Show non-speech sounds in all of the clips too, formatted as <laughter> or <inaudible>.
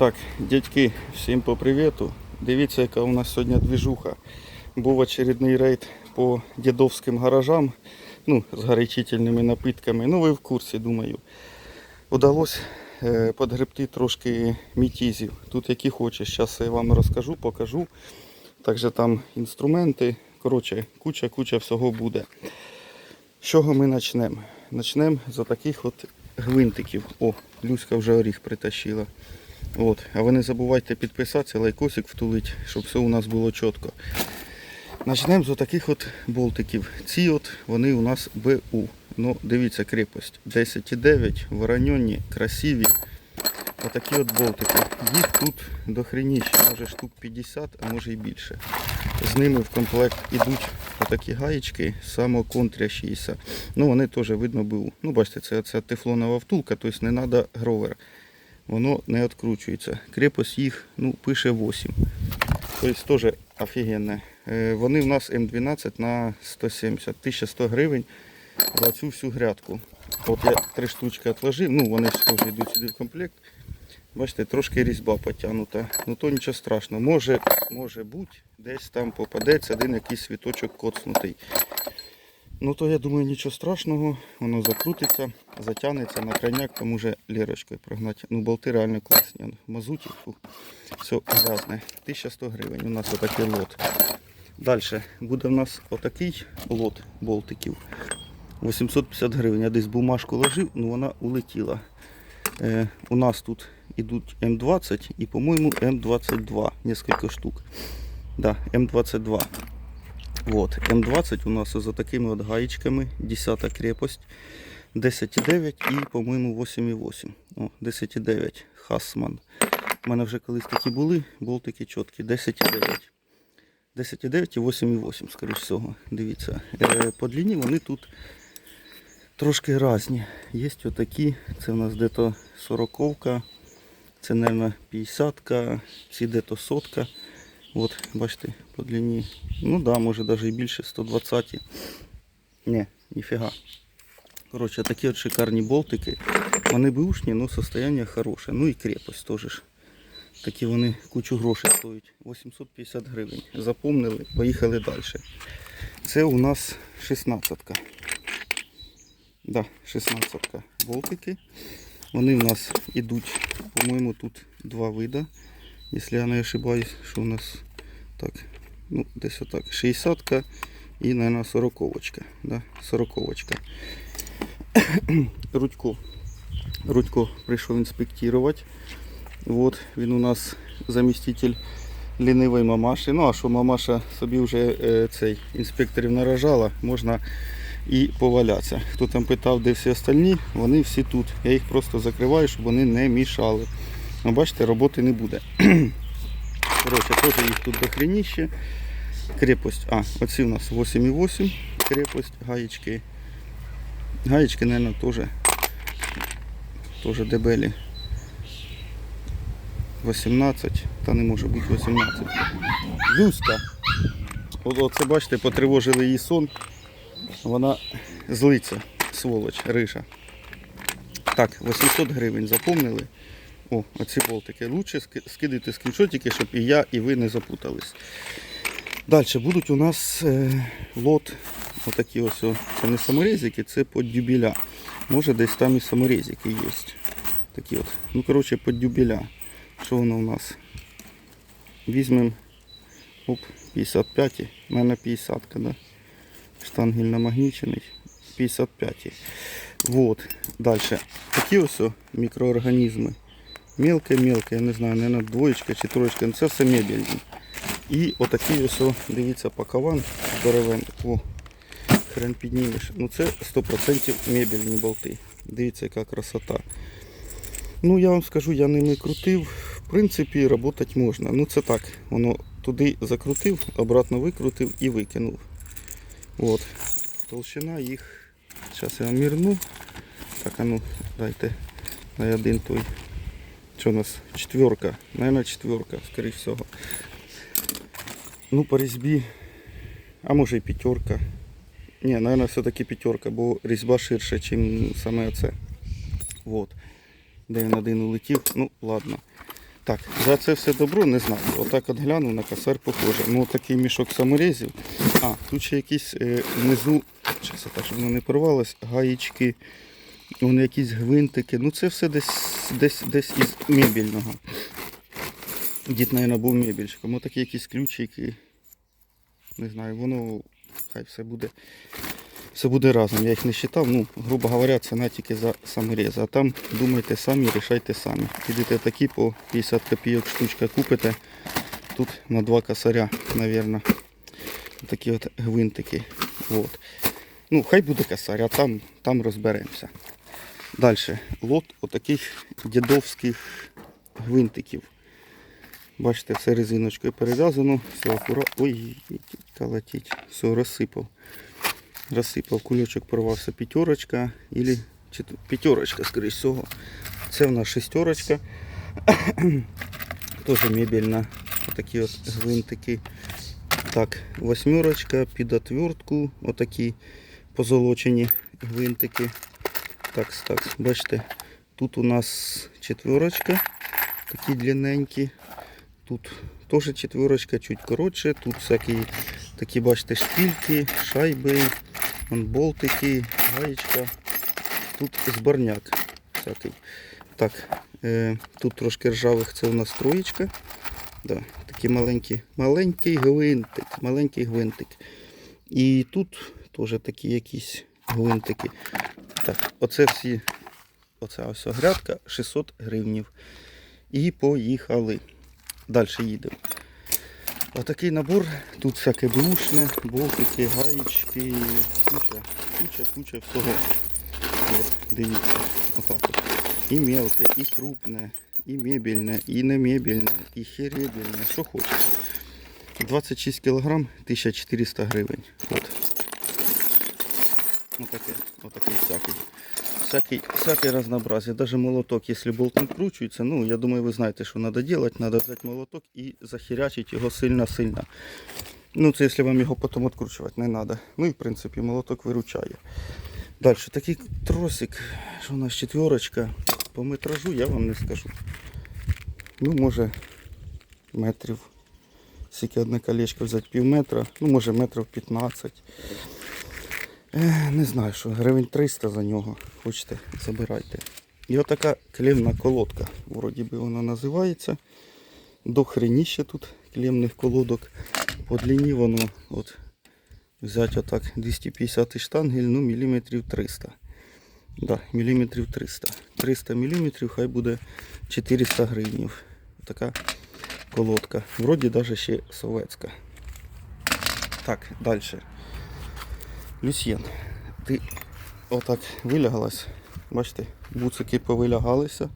Так, дядьки, всім по привіту. Дивіться, яка у нас сьогодні двіжуха. Був очередний рейд по дідовським гаражам, ну, з гарячительними напитками. Ну, ви в курсі, думаю. Удалось е, подгребти трошки мітізів. Тут які хочеш. Зараз я вам розкажу, покажу. Також там інструменти. Коротше, куча-куча всього буде. З чого ми почнемо? Почнемо з таких от гвинтиків. О, Люська вже оріх притащила. От. А ви не забувайте підписатися, лайкосик втулить, щоб все у нас було чітко. Почнемо з таких от болтиків. Ці от вони у нас БУ. Ну, дивіться, крепость. 10,9, воронені, красиві. Отакі от болтики. Їх тут до хреніща, може штук 50, а може і більше. З ними в комплект ідуть отакі гаєчки, самоконтрящіся. Ну, вони теж видно БУ. Ну, бачите, це, це тефлонова втулка, тобто не треба гровер. Воно не відкручується. Крепость їх ну, пише 8. Тобто теж офігенне. Е, Вони в нас М12 на 170, 1100 гривень за цю всю грядку. От я три штучки відложив, ну вони теж йдуть сюди в комплект. Бачите, трошки різьба потягнута. Ну то нічого страшного. Може, може бути, десь там попадеться один якийсь світочок коцнутий. Ну то я думаю нічого страшного, воно закрутиться, затягнеться на крайняк, там уже лірочкою прогнати. Ну болти реально класні. Мазуті, фу, все грязне. 1100 гривень. У нас отакий лот. Далі буде в нас отакий лот болтиків. 850 гривень. Я десь бумажку ложив, ну вона улетіла. Е, у нас тут ідуть М20 і, по-моєму, М22. Несколько штук. Да, М22. Вот. М20 у нас за такими от гаєчками. 10 крепость. 10,9 і, по-моєму, 8,8. О, 10,9. Хасман. У мене вже колись такі були, болтики чіткі. 10,9. 10,9 і 8,8, скоріш всього. Дивіться. Е, по длині вони тут трошки різні. Є отакі, це у нас дето 40-ка, це, мабуть, 50-ка, ці дето сотка. От, бачите, по длині. Ну да, може навіть і більше, 120. Ні, ніфіга. Коротше, такі от шикарні болтики. Вони бушні, але состояние хороше. Ну і крепость теж. Такі вони кучу грошей стоять. 850 гривень. Запомнили, поїхали далі. Це у нас 16-ка. Да, 16-ка болтики. Вони в нас ідуть, по-моєму, тут два вида. Якщо я не ошибаюсь, що у нас так, ну, десь отак. 60-ка і, мабуть, 40-очка. Да, 40-очка. <coughs> Рудько. Рудько прийшов інспектувати. Вот, він у нас заміститель лінивої мамаші. Ну а що мамаша собі вже е, цей інспекторів наражала, можна і повалятися. Хто там питав, де всі остальні, вони всі тут. Я їх просто закриваю, щоб вони не мішали. Ну, бачите, роботи не буде. <clears throat> Коротше, теж їх тут дохреніще. Крепость. А, оці у нас 8,8 крепость, гаєчки. Гаєчки, мабуть, теж, теж дебелі. 18, та не може бути 18. Люська. Оце бачите, потривожили її сон. Вона злиться, сволоч, риша. Так, 800 гривень запомнили. О, оці болтики. Лучше скидайте скріншотики, щоб і я, і ви не запутались. Далі будуть у нас е, лот. Отакі ось. Це не саморезики, це под дюбеля. Може десь там і саморезики є. Такі от. Ну, коротше, под дюбеля. Що воно у нас? Візьмемо оп, 55, у мене 50, да? штангель намагнічений. 55. Вот. Далі. Такі ось мікроорганізми. Мелке-мелке, я не знаю, наверное, двоєчка чи троєчка, ну це все мебельні. І отакий ось, дивіться, пакован здоровенний. О, хрен піднімеш. Ну це 100% мебельні болти. Дивіться, яка красота. Ну, я вам скажу, я ними крутив. В принципі, працювати можна. Ну це так, воно туди закрутив, обратно викрутив і викинув. От. Толщина їх. Зараз я мірну. Так, а ну, дайте на один той. Що у нас? Четверка. Наверное, четверка, скоріш всього. Ну, по різьбі. А може і п'ятерка. Ні, наверное, все-таки п'ятерка, бо різьба ширша, ніж саме оце. Вот. Де він один улетів. Ну, ладно. Так, за це все добро не знаю. Отак от глянув на косар похоже. Ну такий мішок саморезів. А, тут ще якісь е, внизу, зараз так, щоб не порвалось, гаєчки, вони якісь гвинтики. Ну це все десь десь, десь із мебільного. Дід, мабуть, був мебільщиком. Отакі якісь ключики. Не знаю, воно хай все буде. Все буде разом. Я їх не вважав. Ну, грубо говоря, ціна тільки за саморез. А там думайте самі, рішайте самі. Підете такі по 50 копійок штучка купите. Тут на два косаря, мабуть. Такі от гвинтики. От. Ну, хай буде косарь, а там, там розберемося. Далі. Лот отаких дідовських гвинтиків. Бачите, все резиночкою перев'язано, все акуратно. Ой, колотіть, все розсипав. Розсипав, кульочок порвався п'ятерочка, или п'ятерочка, скоріш всього. Це в нас шестерочка. <clears throat> Теж мебельна. Отакі от гвинтики. Так, восьмерочка під отвертку. Отакі позолочені гвинтики. Так, так, бачите, тут у нас четверочка, такі длинненькі. Тут теж четверочка, чуть коротше. Тут всякі такі, бачите, шпильки, шайби, болтики, гаєчка. Тут зборняк всякий. Так, е, тут трошки ржавих, це у нас троєчка. Да, такі маленькі, маленький гвинтик, маленький гвинтик. І тут теж такі якісь гвинтики. Так, оце всі, оця ось грядка 600 гривнів. І поїхали. Далі їдемо. Отакий набор. Тут всяке блушне, болтики, гаєчки, куча, куча, куча всього. От, дивіться, отак от. І мелке, і крупне, і мебельне, і не мебельне, і херебельне, що хочеш. 26 кг 1400 гривень. От. Отаке, отакий всякий. Всякий, всякий разнообразие. Даже молоток, если болт не вкручується, ну, я думаю, ви знаєте, що треба робити. Треба взяти молоток і захерячити його сильно-сильно. Ну, це якщо вам його потім відкручувати не треба. Ну і в принципі молоток виручає. Далі, такий тросик, що у нас четверочка. По метражу я вам не скажу. Ну, може, метрів. Скільки одне колечко взяти пів метра, ну може метрів 15. Не знаю, що гривень 300 за нього. Хочете, забирайте. І отака клемна колодка. Вроді би вона називається. До хреніще тут клемних колодок. По длині воно от, взяти отак 250 штангель, ну міліметрів 300. Да, міліметрів 300. 300 міліметрів, хай буде 400 гривнів. Така колодка. Вроді навіть ще советська. Так, далі. Люсьєн, ти отак вилягалась. Бачите, буцики повилягалися.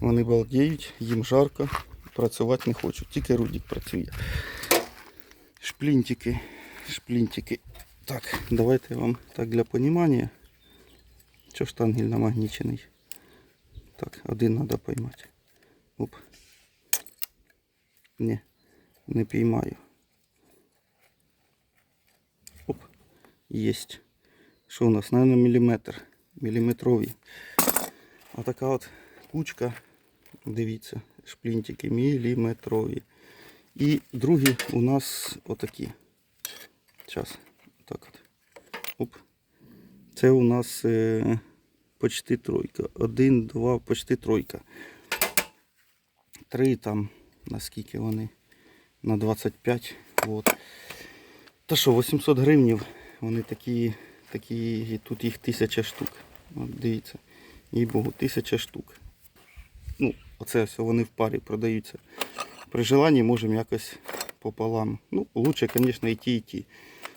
Вони балдіють, їм жарко, працювати не хочуть. Тільки Рудік працює. Шплінтики, шплінтики. Так, давайте вам так для розуміння. Що штангель намагнічений. Так, один треба поймати. Оп. Ні, не піймаю. Оп. Єсть. Що у нас? Наверное, міліметр. Міліметрові. А така от кучка. Дивіться, шплінтики міліметрові. І другі у нас отакі. Зараз. Так от. Оп. Це у нас е, почти тройка. Один, два, почти тройка. Три там, наскільки вони? На 25. От. Та що, 800 гривнів, вони такі, такі, і тут їх тисяча штук. От дивіться. Їй Богу, тисяча штук. Ну, оце все вони в парі продаються. При желанні можемо якось пополам. Ну, лучше, звісно, і ті, і ті.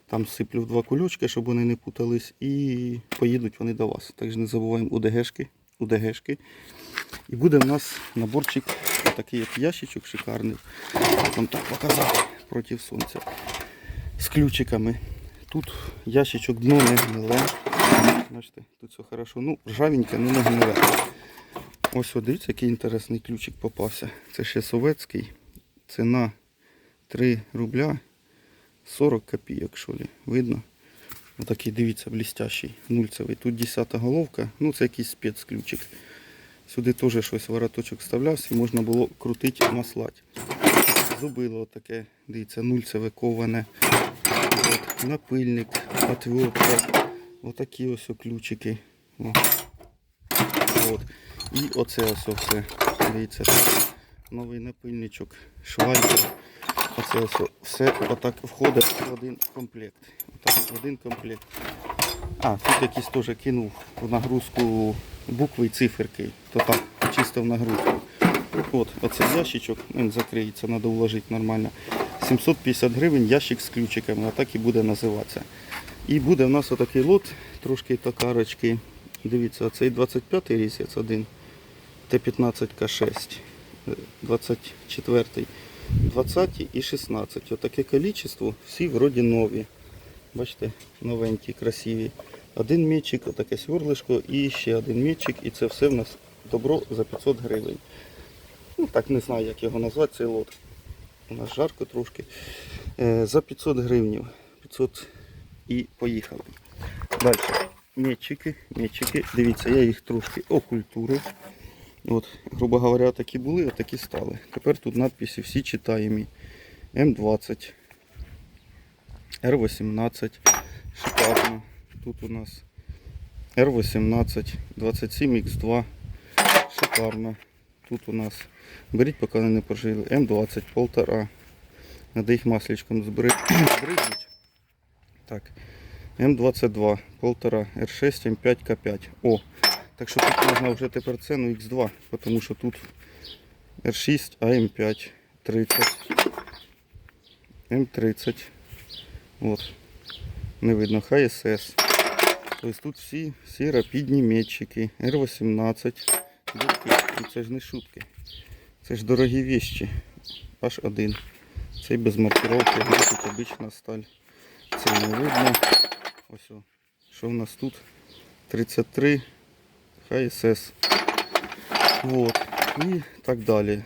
Там сиплю в два кульочки, щоб вони не путались, і поїдуть вони до вас. Також не забуваємо УДГшки. УДГшки. І буде в нас наборчик, такий от ящичок шикарний. Вам так показати проти сонця з ключиками. Тут ящичок дно не гниле. Бачите, тут все хорошо. Ну, ржавеньке, ну не гниле. Ось от дивіться, який інтересний ключик попався. Це ще советський. Ціна 3 рубля 40 копійок, що ли. Видно? Отакий, дивіться, блістящий, нульцевий. Тут 10 головка. Ну, це якийсь спецключик. Сюди теж щось вороточок вставлявся і можна було крутити маслати. Зубило таке, дивіться, нульцеве коване. От, напильник, отвертка. Отакі ось ключики. О. От. І оце ось все. Дивіться, новий напильничок, швайка. Оце ось все отак входить в один комплект. Отак, в один комплект. А, тут якийсь теж кинув в нагрузку букви і циферки. То так, чисто в нагрузку. От, оцей ящичок, він закриється, треба вложити нормально. 750 гривень ящик з ключиками, а так і буде називатися. І буде в нас отакий лот, трошки токарочки. Дивіться, цей 25 й різець один, Т15К6, 24, 20 і 16. Отаке кількість, всі вроді нові. Бачите, новенькі, красиві. Один м'ячик, отаке сверлишко і ще один м'ячик. І це все в нас добро за 500 гривень. Ну так не знаю, як його назвати, цей лот. У нас жарко трошки. Е, за 500 гривень. 500 і поїхали. Далі. М'ячики, м'ячики. Дивіться, я їх трошки окультурив. От, грубо говоря, такі були, а такі стали. Тепер тут надписи всі читаємі. М20, Р18, шикарно. Тут у нас Р18, 27Х2, шикарно. Тут у нас, беріть, поки вони не пожили, М20, полтора. Надо їх масличком збри- <clears throat> збризнуть. Так, М22, полтора, Р6, М5, К5. О, так що тут можна вже тепер ціну Х2, тому що тут R6, а М5, 30, М30. От. Не видно, ХСС. Тобто тут всі, всі рапідні метчики. Р18. Ну Це ж не шутки. Це ж дорогі вещи. Аж один. Цей без маркировки, тут обична сталь. Це не видно. Ось о. Що в нас тут? 33 ХСС. Вот. І так далі.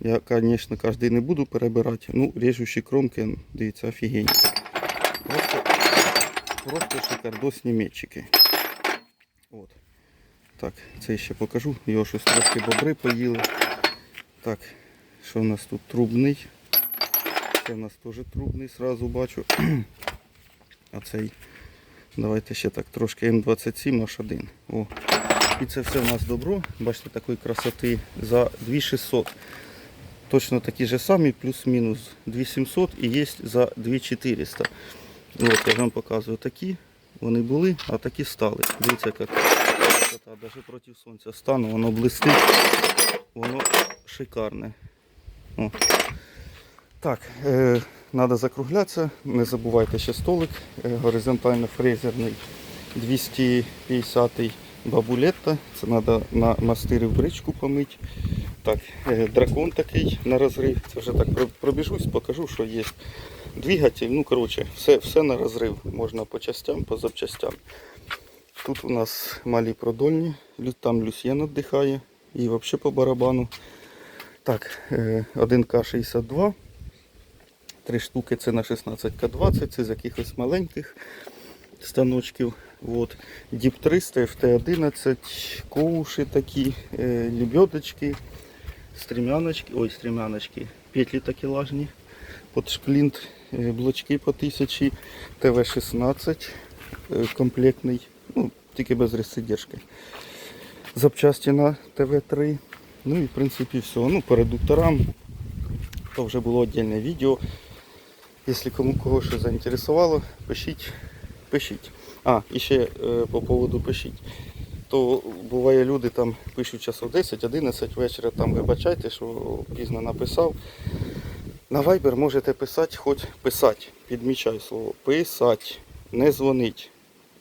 Я, конечно, кожен не буду перебирати. Ну, режущі кромки, дивіться, офігенні. Просто, просто шикардосні метчики. От. Так, це ще покажу. Його щось трошки бобри поїли. Так, що в нас тут трубний? Це в нас теж трубний, сразу бачу. <clears throat> А цей, давайте ще так, трошки М27 аж один. О. І це все в нас добро. Бачите, такої красоти за 2600. Точно такі ж самі, плюс-мінус 2700 і є за 2400. От я вам показую такі. Вони були, а такі стали. Дивіться, як красота, навіть проти сонця стану, воно блистить, воно шикарне. О. Так, е, треба закруглятися. Не забувайте ще столик. Е, горизонтально фрезерний 250 бабулетта. Це треба на мастирі в бричку помити. Так, е, дракон такий на розрив. Це вже так про- пробіжусь, покажу, що є. Двигатель, ну коротше, все, все на розрив. Можна по частям, по запчастям. Тут у нас малі продольні, там Люсьєн віддихає і взагалі по барабану. Так, е, 1К62. Три штуки це на 16К20, це з якихось маленьких станочків. От. Діп 300, FT11, коуші такі, е, лебедочки, стрімяночки, ой, стрімяночки, петлі такі лажні, под шплінт, е, блочки по 1000, ТВ-16 е, комплектний, ну, тільки без розсидержки. Запчасті на ТВ-3. Ну і в принципі все. Ну, по редукторам то вже було віддільне відео. Якщо кому кого що заінтересувало, пишіть, пишіть. А, і ще е, по поводу пишіть. То буває люди там пишуть часов 10-11 вечора, там вибачайте, що пізно написав. На Viber можете писати, хоч писати, підмічаю слово, писати, не дзвонить.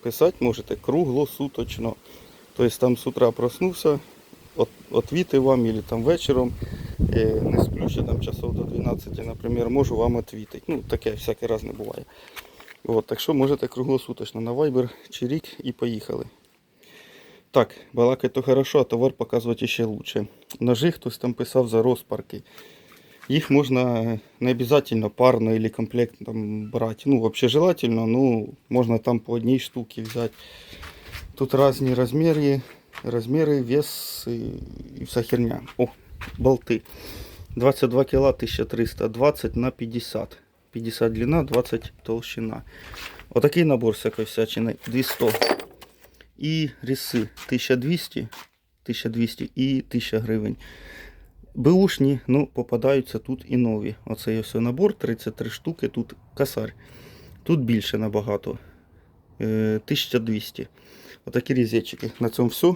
Писати можете круглосуточно. Тобто там з утра проснувся, отвіти вам, або там вечором, е, не сплю ще там часов до 12, наприклад, можу вам відвітити. Ну, таке всякий раз не буває. От, так що можете круглосуточно на Viber чи рік і поїхали. Так, балакать то хорошо, а товар показувати ще лучше. Ножи хтось там писав за розпарки. Їх можна не обов'язково парно или комплект там брати. Ну, взагалі желательно, ну, можна там по одній штуці взяти. Тут різні розміри, розміри, вес і, і вся херня. О, болти. 22 кг 1300, 20 на 50. 50 длина, 20 толщина. Отакий набор всякої всячини 200. І ріси 1200, 1200 і 1000 гривень. Беушні, ну, попадаються тут і нові. Оцей ось набор, 33 штуки, тут косарь. Тут більше набагато. Е, 1200. Отакі різечки. На цьому все.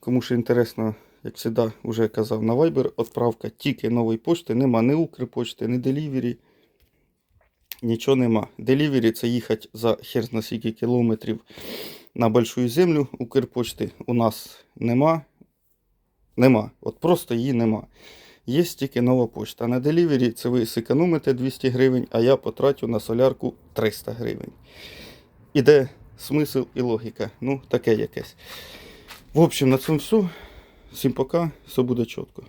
Кому ще інтересно, як завжди, вже казав, на Viber відправка тільки нової почти. Нема ні Укрпочти, ні Delivery. Нічого нема. Delivery це їхати за хер на скільки кілометрів на большую землю. Укрпочти у нас нема. Нема. От просто її нема. Є тільки нова почта. На делівері це ви зекономите 200 гривень, а я потратю на солярку 300 гривень. Іде смисл і логіка. Ну, таке якесь. В общем, на цьому все. Всім пока, все буде чітко.